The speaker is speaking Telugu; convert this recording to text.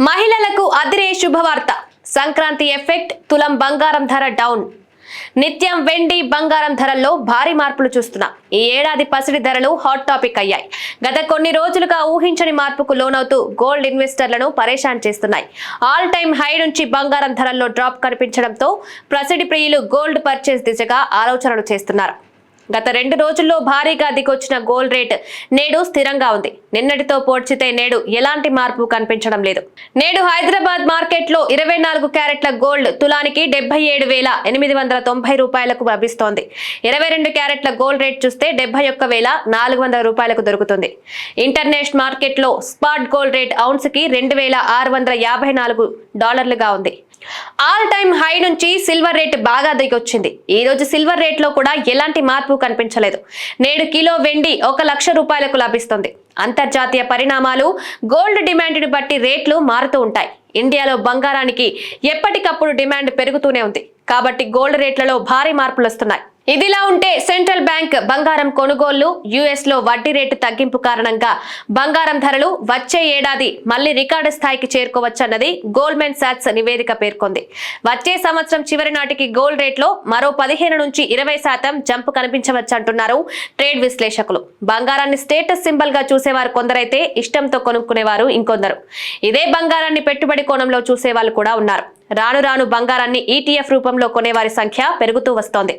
మహిళలకు అదిరే శుభవార్త. సంక్రాంతి ఎఫెక్ట్ తులం బంగారం ధర డౌన్. నిత్యం వెండి బంగారం ధరల్లో భారీ మార్పులు చూస్తున్నాం. ఈ ఏడాది పసిడి ధరలు హాట్ టాపిక్ అయ్యాయి. గత కొన్ని రోజులుగా ఊహించని మార్పుకు లోనవుతూ గోల్డ్ ఇన్వెస్టర్లను పరేషాన్ చేస్తున్నాయి. ఆల్ టైమ్ హై నుంచి బంగారం ధరల్లో డ్రాప్ కనిపించడంతో ప్రసిడి ప్రియులు గోల్డ్ పర్చేస్ దిశగా ఆలోచనలు చేస్తున్నారు. గత రెండు రోజుల్లో భారీగా దిగొచ్చిన గోల్డ్ రేట్ నేడు స్థిరంగా ఉంది. నిన్నటితో పోడ్చితే నేడు ఎలాంటి మార్పు కనిపించడం లేదు. నేడు హైదరాబాద్ మార్కెట్లో ఇరవై నాలుగు క్యారెట్ల గోల్డ్ తులానికి డెబ్బై ఏడు వేల ఎనిమిది వందల తొంభై రూపాయలకు లభిస్తోంది. ఇరవై రెండు క్యారెట్ల గోల్డ్ రేట్ చూస్తే డెబ్బై ఒక్క వేల నాలుగు వందల రూపాయలకు దొరుకుతుంది. ఇంటర్నేషనల్ మార్కెట్లో స్పాట్ గోల్డ్ రేట్ ఔన్స్కి రెండు వేల ఆరు వందల యాభై నాలుగు డాలర్లుగా ఉంది. ఆల్ టైమ్ హై నుంచి సిల్వర్ రేట్ బాగా దిగొచ్చింది. ఈ రోజు సిల్వర్ రేట్లో కూడా ఎలాంటి మార్పు కనిపించలేదు. నేడు కిలో వెండి ఒక లక్ష రూపాయలకు లభిస్తుంది. అంతర్జాతీయ పరిణామాలు గోల్డ్ డిమాండ్ని బట్టి రేట్లు మారుతూ ఉంటాయి. ఇండియాలో బంగారానికి ఎప్పటికప్పుడు డిమాండ్ పెరుగుతూనే ఉంది. కాబట్టి గోల్డ్ రేట్లలో భారీ మార్పులు వస్తున్నాయి ఇదిలా ఉంటే సెంట్రల్ బ్యాంక్ బంగారం కొనుగోళ్ళు యుఎస్లో వడ్డీ రేటు తగ్గింపు కారణంగా బంగారం ధరలు వచ్చే ఏడాది మళ్ళీ రికార్డు స్థాయికి చేరుకోవచ్చన్నది గోల్డ్మెన్ సాక్స్ నివేదిక పేర్కొంది. వచ్చే సంవత్సరం చివరి నాటికి గోల్డ్ రేట్లో మరో పదిహేను నుంచి ఇరవై శాతం జంప్ కనిపించవచ్చంటున్నారు ట్రేడ్ విశ్లేషకులు. బంగారాన్ని స్టేటస్ సింబల్గా చూసేవారు కొందరైతే ఇష్టంతో కొనుక్కునేవారు ఇంకొందరు. ఇదే బంగారాన్ని పెట్టుబడి కోణంలో చూసేవాళ్ళు కూడా ఉన్నారు. రాను రాను బంగారాన్ని ఈటీఎఫ్ రూపంలో కొనేవారి సంఖ్య పెరుగుతూ వస్తోంది.